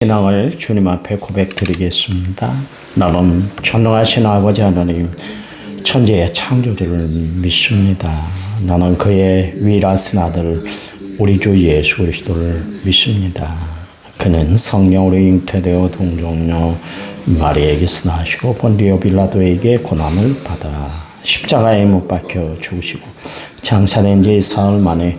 신앙을 주님 앞에 고백드리겠습니다. 나는 전능하신 아버지 하나님 천지의 창조주를 믿습니다. 나는 그의 위라신 아들 우리 주 예수 그리스도를 믿습니다. 그는 성령으로 잉태되어 동정녀 마리에게서 나시고 본디오 빌라도에게 고난을 받아 십자가에 못 박혀 죽으시고 장사된 지 사흘 만에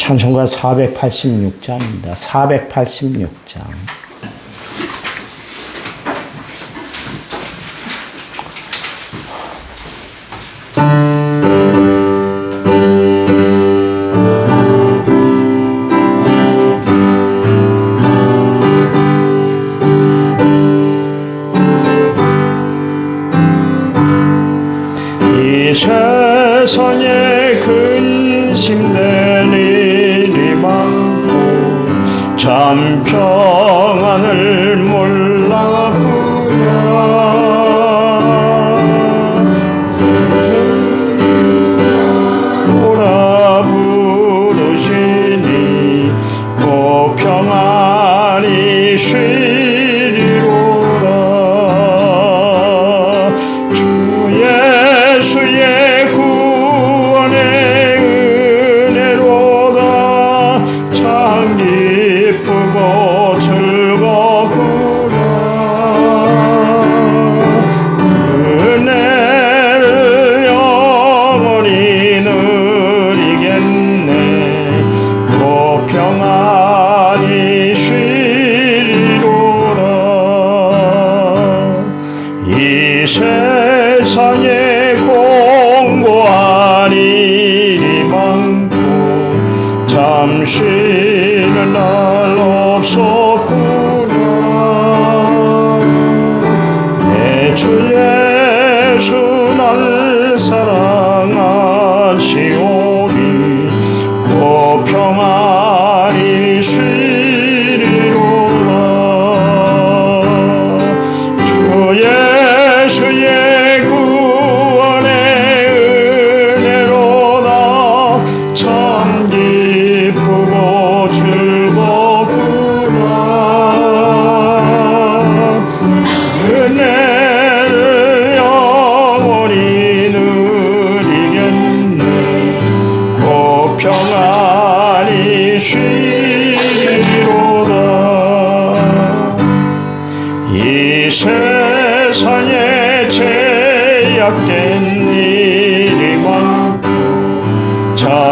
찬송가 486장입니다. 486장. 이 세상에 일이 많고 참 평안을 몰라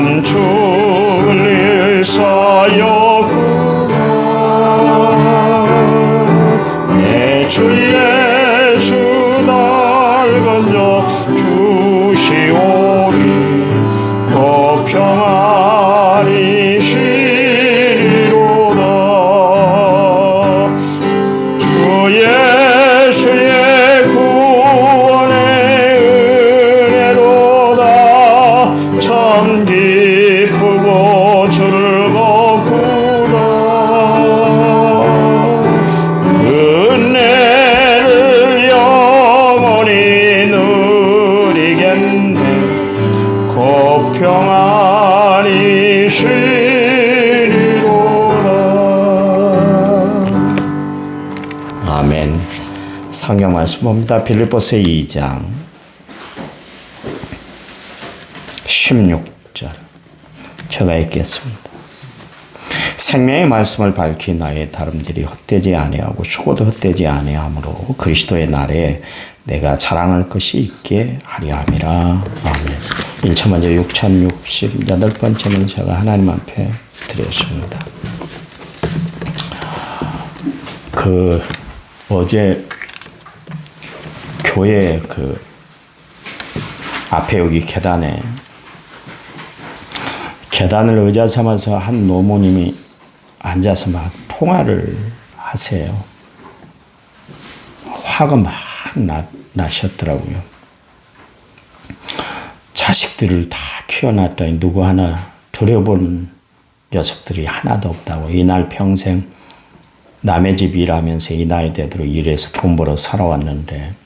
참 죽을 일 쌓였구나 내주예 말씀 봅니다. 빌립보서 2장 16절. 제가 읽겠습니다. 생명의 말씀을 밝히 나의 다름들이 헛되지 아니하고 수고도 헛되지 아니하므로 그리스도의 날에 내가 자랑할 것이 있게 하리 함이라. 아멘. 1차 먼저 6068번째는 제가 하나님 앞에 드렸습니다. 그 어제 교회 그 앞에 여기 계단에 계단을 의자 삼아서 한 노모님이 앉아서 막 통화를 하세요. 화가 막 나, 나셨더라고요. 자식들을 다 키워놨더니 누구 하나 들여본 녀석들이 하나도 없다고. 이날 평생 남의 집 일하면서 이 나이 되도록 일해서 돈 벌어 살아왔는데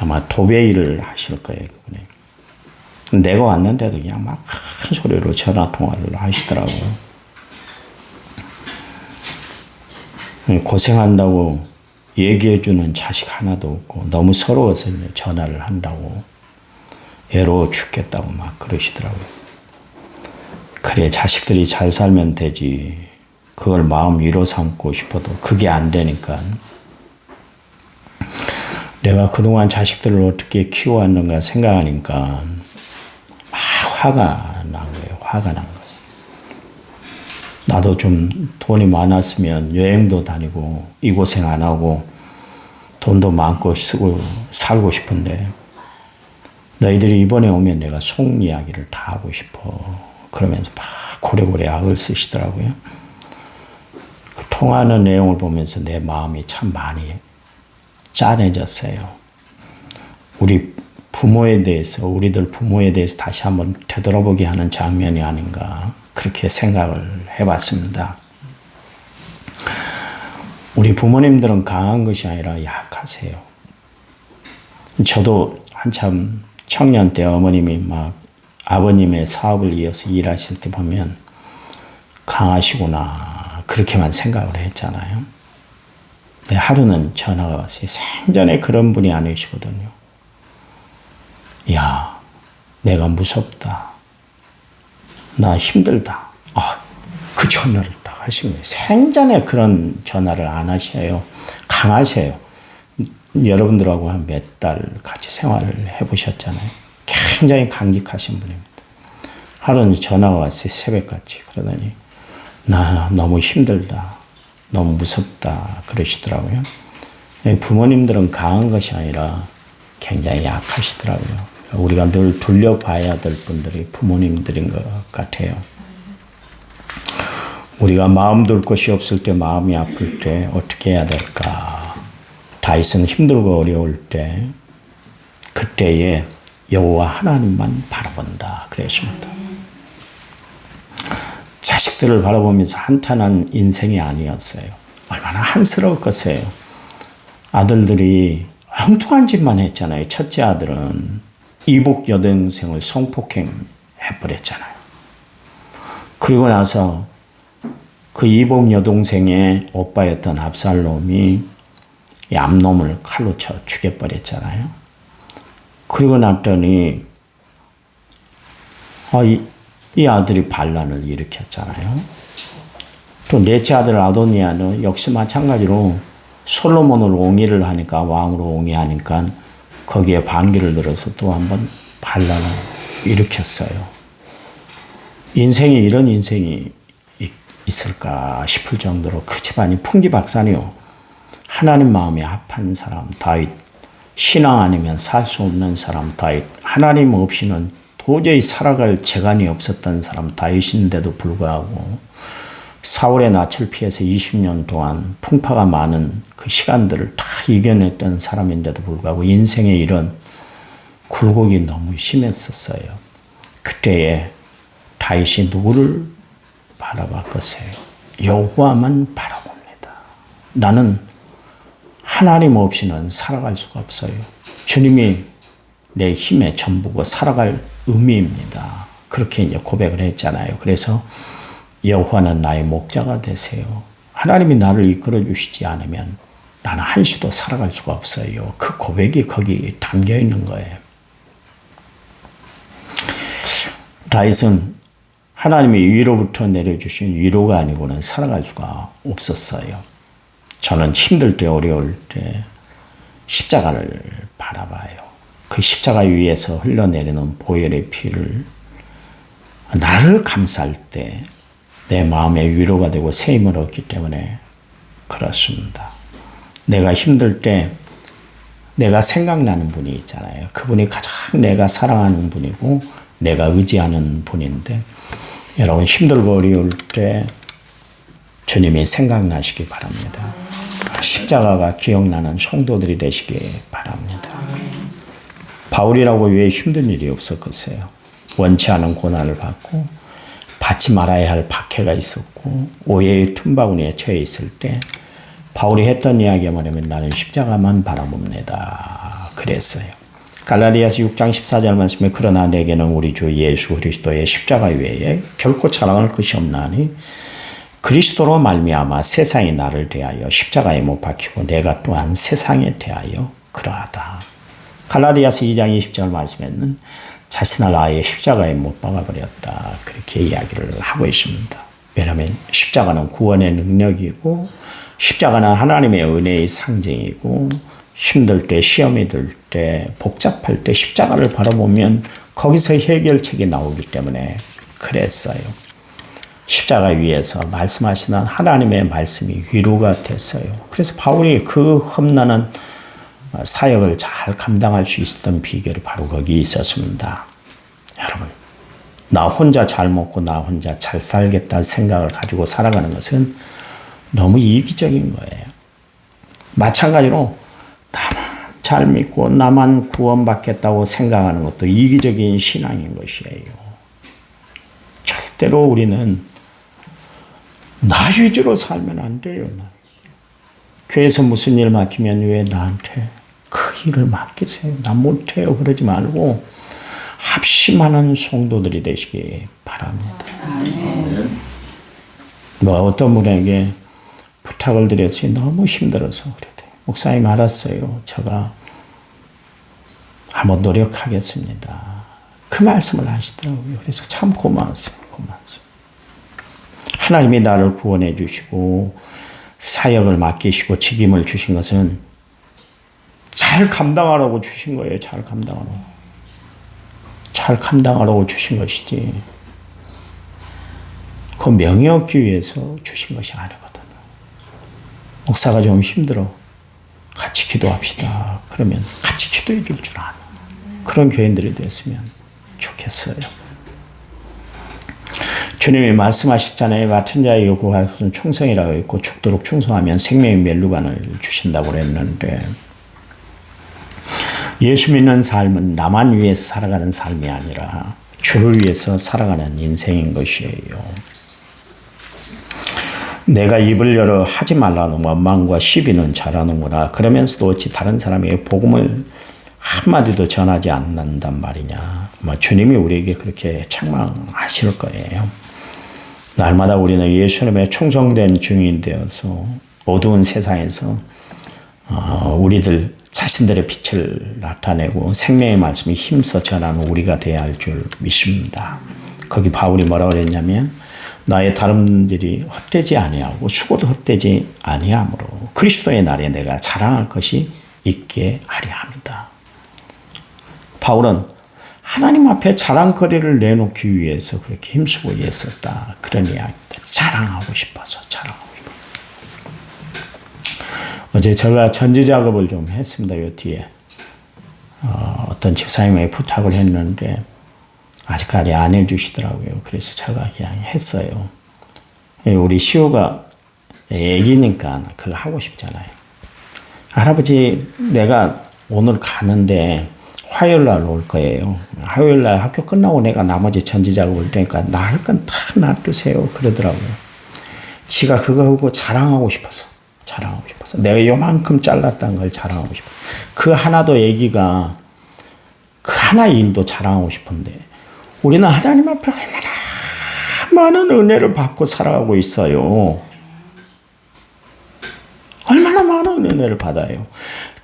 아마 도배 일을 하실 거예요, 그분이. 내가 왔는데도 그냥 막 큰 소리로 전화 통화를 하시더라고요. 고생한다고 얘기해주는 자식 하나도 없고 너무 서러워서 전화를 한다고 애로워 죽겠다고 막 그러시더라고요. 그래 자식들이 잘 살면 되지. 그걸 마음 위로 삼고 싶어도 그게 안 되니까 내가 그동안 자식들을 어떻게 키워왔는가 생각하니까 막 화가 난 거예요. 화가 난 거예요. 나도 좀 돈이 많았으면 여행도 다니고 이 고생 안 하고 돈도 많고 쓰고 살고 싶은데 너희들이 이번에 오면 내가 속 이야기를 다 하고 싶어. 그러면서 막 고래고래 악을 쓰시더라고요. 그 통하는 내용을 보면서 내 마음이 참 많이 짠해졌어요. 우리 부모에 대해서, 우리들 부모에 대해서 다시 한번 되돌아보게 하는 장면이 아닌가, 그렇게 생각을 해봤습니다. 우리 부모님들은 강한 것이 아니라 약하세요. 저도 한참 청년 때 어머님이 막 아버님의 사업을 이어서 일하실 때 보면 강하시구나 그렇게만 생각을 했잖아요. 하루는 전화가 왔어요. 생전에 그런 분이 아니시거든요. 야, 내가 무섭다. 나 힘들다. 아, 그 전화를 딱 하신 거예요. 생전에 그런 전화를 안 하셔요. 강하셔요. 여러분들하고 한 몇 달 같이 생활을 해보셨잖아요. 굉장히 강직하신 분입니다. 하루는 전화가 왔어요. 새벽같이. 그러더니, 나 너무 힘들다. 너무 무섭다. 그러시더라고요. 부모님들은 강한 것이 아니라 굉장히 약하시더라고요. 우리가 늘 돌려봐야 될 분들이 부모님들인 것 같아요. 우리가 마음 둘 곳이 없을 때, 마음이 아플 때 어떻게 해야 될까? 다윗은 힘들고 어려울 때 그때에 여호와 하나님만 바라본다 그랬습니다. 자식들을 바라보면서 한탄한 인생이 아니었어요. 얼마나 한스러웠겠어요. 아들들이 엉뚱한 짓만 했잖아요. 첫째 아들은 이복 여동생을 성폭행 해버렸잖아요. 그리고 나서 그 이복 여동생의 오빠였던 압살롬이 암놈을 칼로 쳐 죽여버렸잖아요. 그리고 났더니 아, 이, 이 아들이 반란을 일으켰잖아요. 또 넷째 아들 아도니아는 역시 마찬가지로 솔로몬을 옹의를 하니까 왕으로 옹의하니까 거기에 반기를 들어서 또 한번 반란을 일으켰어요. 인생에 이런 인생이 있을까 싶을 정도로 그 집안이 풍기박산이요. 하나님 마음에 합한 사람 다윗 신앙 아니면 살 수 없는 사람 다윗 하나님 없이는 도저히 살아갈 재간이 없었던 사람 다윗인데도 불구하고 사울의 낯을 피해서 20년 동안 풍파가 많은 그 시간들을 다 이겨냈던 사람인데도 불구하고 인생에 이런 굴곡이 너무 심했었어요. 그때에 다윗이 누구를 바라봤겠어요? 여호와만 바라봅니다. 나는 하나님 없이는 살아갈 수가 없어요. 주님이 내 힘의 전부고 살아갈 의미입니다. 그렇게 이제 고백을 했잖아요. 그래서 여호와는 나의 목자가 되세요. 하나님이 나를 이끌어 주시지 않으면 나는 한시도 살아갈 수가 없어요. 그 고백이 거기 담겨 있는 거예요. 다윗은 하나님이 위로부터 내려주신 위로가 아니고는 살아갈 수가 없었어요. 저는 힘들 때 어려울 때 십자가를 바라봐요. 그 십자가 위에서 흘러내리는 보혈의 피를 나를 감쌀 때 내 마음에 위로가 되고 새 힘을 얻기 때문에 그렇습니다. 내가 힘들 때 내가 생각나는 분이 있잖아요. 그분이 가장 내가 사랑하는 분이고 내가 의지하는 분인데 여러분 힘들고 어려울 때 주님이 생각나시기 바랍니다. 십자가가 기억나는 성도들이 되시기 바랍니다. 바울이라고 왜 힘든 일이 없었겠어요? 원치 않은 고난을 받고 받지 말아야 할 박해가 있었고 오해의 틈바구니에 처해 있을 때 바울이 했던 이야기가 뭐냐면 나는 십자가만 바라봅니다. 그랬어요. 갈라디아서 6장 14절 말씀에 그러나 내게는 우리 주 예수 그리스도의 십자가 외에 결코 자랑할 것이 없나니 그리스도로 말미암아 세상이 나를 대하여 십자가에 못 박히고 내가 또한 세상에 대하여 그러하다. 갈라디아서 2장 20절 말씀에는 자신을 아예 십자가에 못 박아버렸다. 그렇게 이야기를 하고 있습니다. 왜냐하면 십자가는 구원의 능력이고 십자가는 하나님의 은혜의 상징이고 힘들 때 시험이 들 때 복잡할 때 십자가를 바라보면 거기서 해결책이 나오기 때문에 그랬어요. 십자가 위에서 말씀하시는 하나님의 말씀이 위로가 됐어요. 그래서 바울이 그 험난한 사역을 잘 감당할 수 있었던 비결이 바로 거기 있었습니다. 여러분, 나 혼자 잘 먹고 나 혼자 잘 살겠다 생각을 가지고 살아가는 것은 너무 이기적인 거예요. 마찬가지로 나만 잘 믿고 나만 구원받겠다고 생각하는 것도 이기적인 신앙인 것이에요. 절대로 우리는 나 위주로 살면 안 돼요. 교회에서 무슨 일 맡기면 왜 나한테 그 일을 맡기세요? 나 못해요. 그러지 말고 합심하는 성도들이 되시기 바랍니다. 뭐 어떤 분에게 부탁을 드렸어요. 너무 힘들어서 그래요. 목사님 알았어요. 제가 한번 노력하겠습니다. 그 말씀을 하시더라고요. 그래서 참 고마웠어요. 고마웠어요. 하나님이 나를 구원해 주시고 사역을 맡기시고 책임을 주신 것은 잘 감당하라고 주신 거예요. 잘 감당하라고. 잘 감당하라고 주신 것이지. 그 명예 얻기 위해서 주신 것이 아니거든요. 목사가 좀 힘들어. 같이 기도합시다. 그러면 같이 기도해 줄 줄 아는 그런 교인들이 됐으면 좋겠어요. 주님이 말씀하셨잖아요. 같은 자의 요구하는 충성이라고 했고 죽도록 충성하면 생명의 멸류관을 주신다고 그랬는데 예수 믿는 삶은 나만 위해서 살아가는 삶이 아니라 주를 위해서 살아가는 인생인 것이에요. 내가 입을 열어 하지 말라는 원망과 시비는 잘하는구나. 그러면서도 어찌 다른 사람에게 복음을 한마디도 전하지 않는단 말이냐. 뭐 주님이 우리에게 그렇게 책망하실 거예요. 날마다 우리는 예수님의 충성된 증인 되어서 어두운 세상에서 어, 우리들 자신들의 빛을 나타내고 생명의 말씀이 힘써 전하는 우리가 되어야 할 줄 믿습니다. 거기 바울이 뭐라고 그랬냐면 나의 다름들이 헛되지 아니하고 수고도 헛되지 아니하므로 그리스도의 날에 내가 자랑할 것이 있게 하려 합니다. 바울은 하나님 앞에 자랑거리를 내놓기 위해서 그렇게 힘쓰고 있었다. 그런 이야기입니다. 자랑하고 싶어서 싶 어제 제가 전지 작업을 좀 했습니다. 요 뒤에. 어, 떤 집사님에게 부탁을 했는데 아직까지 안 해주시더라고요. 그래서 제가 그냥 했어요. 예, 우리 시호가 애기니까 그거 하고 싶잖아요. 할아버지, 내가 오늘 가는데 화요일 날 올 거예요. 화요일 날 학교 끝나고 내가 나머지 전지 작업을 테니까 나 할 건 다 놔두세요. 그러더라고요. 지가 그거 하고 자랑하고 싶어서. 자랑하고 싶어서. 내가 요만큼 잘랐다는 걸 자랑하고 싶어. 그 하나도 애기가 그 하나 일도 자랑하고 싶은데 우리는 하나님 앞에 얼마나 많은 은혜를 받고 살아가고 있어요. 얼마나 많은 은혜를 받아요.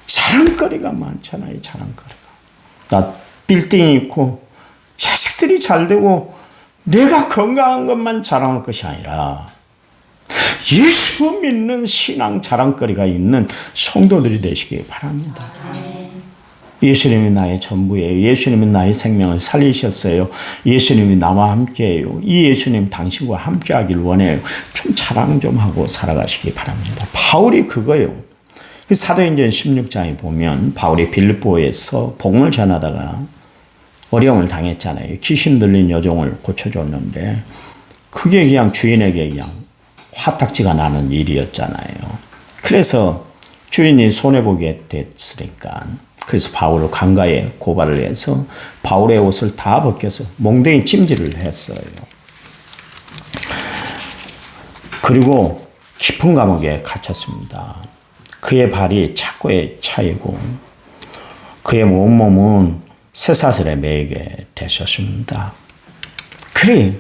자랑거리가 많잖아요, 자랑거리가. 나 빌딩이 있고, 자식들이 잘 되고, 내가 건강한 것만 자랑할 것이 아니라, 예수 믿는 신앙 자랑거리가 있는 성도들이 되시기 바랍니다. 예수님이 나의 전부예요. 예수님이 나의 생명을 살리셨어요. 예수님이 나와 함께해요. 이 예수님 당신과 함께하길 원해요. 좀 자랑 좀 하고 살아가시기 바랍니다. 바울이 그거예요. 사도행전 16장에 보면 바울이 빌립보에서 복음을 전하다가 어려움을 당했잖아요. 귀신 들린 여종을 고쳐줬는데 그게 그냥 주인에게 그냥 화딱지가 나는 일이었잖아요. 그래서 주인이 손해보게 됐으니까 그래서 바울을 강가에 고발을 해서 바울의 옷을 다 벗겨서 몽둥이 찜질을 했어요. 그리고 깊은 감옥에 갇혔습니다. 그의 발이 착고에 차이고 그의 온몸은 쇠사슬에 매이게 되셨습니다. 그래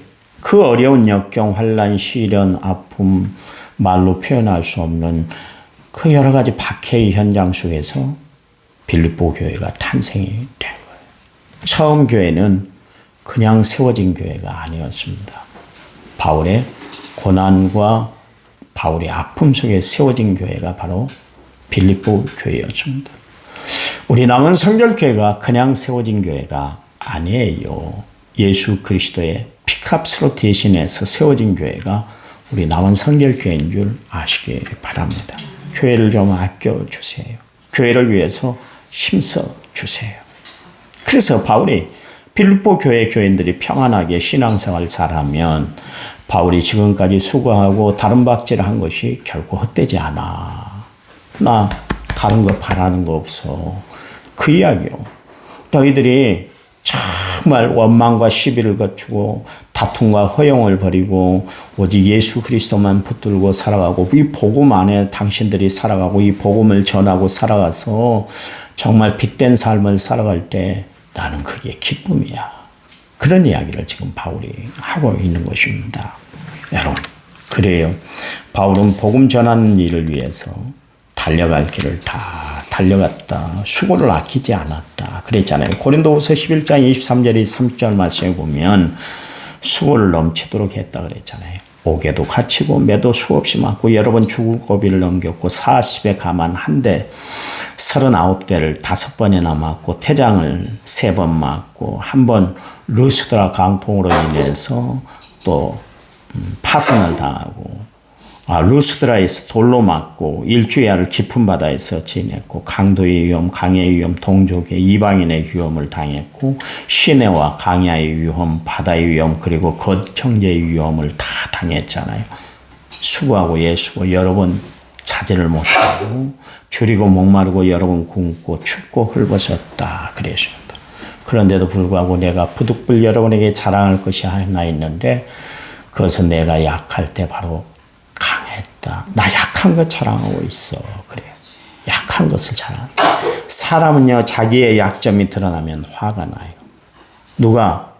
그 어려운 역경, 환란, 시련, 아픔, 말로 표현할 수 없는 그 여러 가지 박해의 현장 속에서 빌립보 교회가 탄생이 된 거예요. 처음 교회는 그냥 세워진 교회가 아니었습니다. 바울의 고난과 바울의 아픔 속에 세워진 교회가 바로 빌립보 교회였습니다. 우리 남은 성결교회가 그냥 세워진 교회가 아니에요. 예수 그리스도의 피값으로 대신해서 세워진 교회가 우리 남은 성결교회인 줄 아시기 바랍니다. 교회를 좀 아껴주세요. 교회를 위해서 힘써 주세요. 그래서 바울이 빌립보 교회 교인들이 평안하게 신앙생활 잘하면 바울이 지금까지 수고하고 다른 박질을 한 것이 결코 헛되지 않아. 나 다른 거 바라는 거 없어. 그 이야기요. 너희들이 정말 원망과 시비를 거치고 다툼과 허용을 버리고 오직 예수 그리스도만 붙들고 살아가고 이 복음 안에 당신들이 살아가고 이 복음을 전하고 살아가서 정말 빛된 삶을 살아갈 때 나는 그게 기쁨이야. 그런 이야기를 지금 바울이 하고 있는 것입니다. 여러분, 그래요. 바울은 복음 전하는 일을 위해서 달려갈 길을 다 달려갔다. 수고를 아끼지 않았다. 그랬잖아요. 고린도후서 11장 23절에 30절 말씀에 보면 수고를 넘치도록 했다 그랬잖아요. 옥에도 갇히고 매도 수없이 맞고 여러 번 죽을 고비를 넘겼고 40에 가만 한 대, 39대를 다섯 번이나 맞고 태장을 세 번 맞고 한 번 루스드라 강풍으로 인해서 또 음, 파선을 당하고 아, 루스드라에서 돌로 맞고 일주야를 깊은 바다에서 지냈고 강도의 위험, 강의 위험, 동족의 이방인의 위험을 당했고 시내와 강야의 위험, 바다의 위험 그리고 거청제의 위험을 다 당했잖아요. 수고하고 예수고 여러 번 자제를 못하고 줄이고 목마르고 여러 번 굶고 춥고 헐벗었다 그랬습니다. 그런데도 불구하고 내가 부득불 여러분에게 자랑할 것이 하나 있는데 그것은 내가 약할 때 바로 강 했다. 나 약한 것 자랑하고 있어. 그래. 약한 것을 자랑한다. 사람은요, 자기의 약점이 드러나면 화가 나요. 누가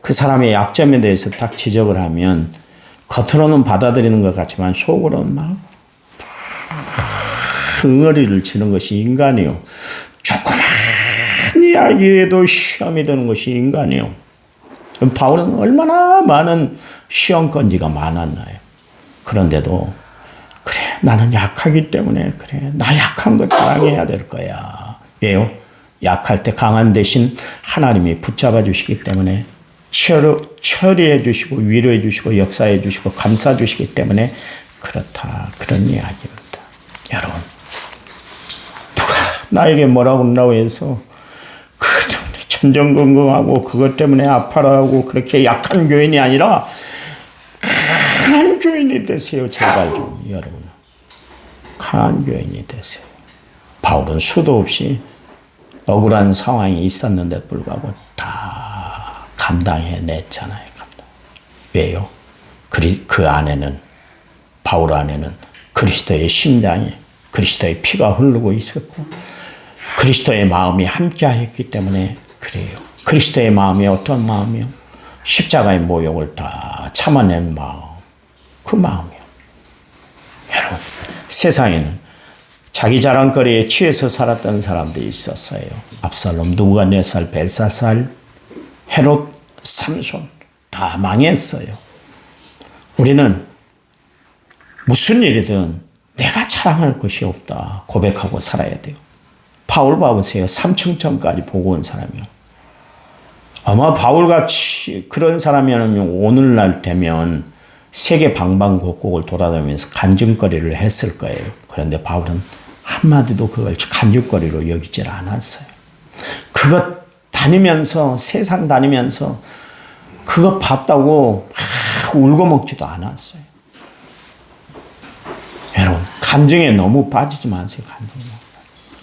그 사람의 약점에 대해서 딱 지적을 하면 겉으로는 받아들이는 것 같지만 속으로는 막 응어리를 치는 것이 인간이요. 조그만 이야기에도 시험이 되는 것이 인간이요. 바울은 얼마나 많은 시험 건지가 많았나요? 그런데도 그래 나는 약하기 때문에 그래 나 약한 거 자랑해야 될 거야. 왜요? 약할 때 강한 대신 하나님이 붙잡아 주시기 때문에 처리해 주시고 위로해 주시고 역사해 주시고 감싸 주시기 때문에 그렇다 그런 이야기입니다. 여러분 누가 나에게 뭐라고 한다고 해서 그 천정건강하고 그것 때문에 아파라고 그렇게 약한 교인이 아니라 강한 교인이 되세요. 제발 좀 여러분. 강한 교인이 되세요. 바울은 수도 없이 억울한 상황이 있었는데 불구하고 다 감당해냈잖아요. 감당. 왜요? 그, 그 안에는 바울 안에는 그리스도의 심장이 그리스도의 피가 흐르고 있었고 그리스도의 마음이 함께하였기 때문에 그래요. 그리스도의 마음이 어떤 마음이요? 십자가의 모욕을 다 참아낸 마음. 그 마음이요. 여러분, 세상에는 자기 자랑거리에 취해서 살았던 사람들이 있었어요. 압살롬, 누가네살, 벨사살, 헤롯, 삼손 다 망했어요. 우리는 무슨 일이든 내가 자랑할 것이 없다 고백하고 살아야 돼요. 바울 봐보세요. 삼층천까지 보고 온 사람이요. 아마 바울같이 그런 사람이라면 오늘날 되면 세계 방방곡곡을 돌아다니면서 간증거리를 했을 거예요. 그런데 바울은 한마디도 그걸 간증거리로 여기질 않았어요. 그것 다니면서 세상 다니면서 그거 봤다고 막 울고 먹지도 않았어요. 여러분 간증에 너무 빠지지 마세요. 간증에.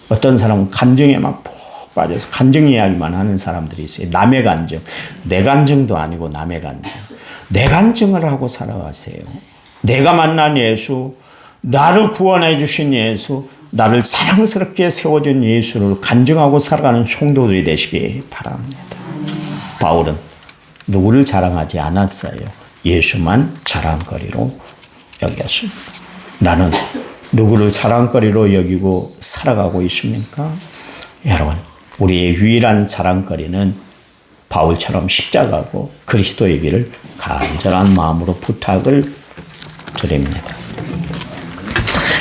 어떤 사람은 간증에 막푹 빠져서 간증 이야기만 하는 사람들이 있어요. 남의 간증. 내 간증도 아니고 남의 간증. 내 간증을 하고 살아가세요. 내가 만난 예수, 나를 구원해 주신 예수, 나를 사랑스럽게 세워준 예수를 간증하고 살아가는 성도들이 되시기 바랍니다. 바울은 누구를 자랑하지 않았어요. 예수만 자랑거리로 여겼습니다. 나는 누구를 자랑거리로 여기고 살아가고 있습니까? 여러분, 우리의 유일한 자랑거리는 바울처럼 십자가고 그리스도의 길을 간절한 마음으로 부탁을 드립니다.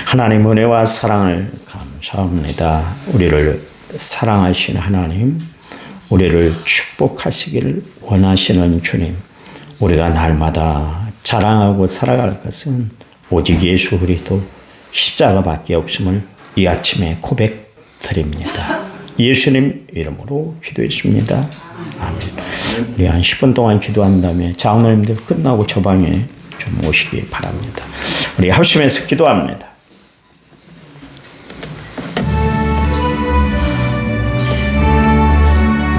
하나님 은혜와 사랑을 감사합니다. 우리를 사랑하시는 하나님, 우리를 축복하시기를 원하시는 주님, 우리가 날마다 자랑하고 살아갈 것은 오직 예수 그리스도 십자가밖에 없음을 이 아침에 고백드립니다. 예수님 이름으로 기도했습니다. 아멘. 우리 한 10분 동안 기도한 다음에 장로님들 끝나고 저 방에 좀 오시기 바랍니다. 우리 합심해서 기도합니다.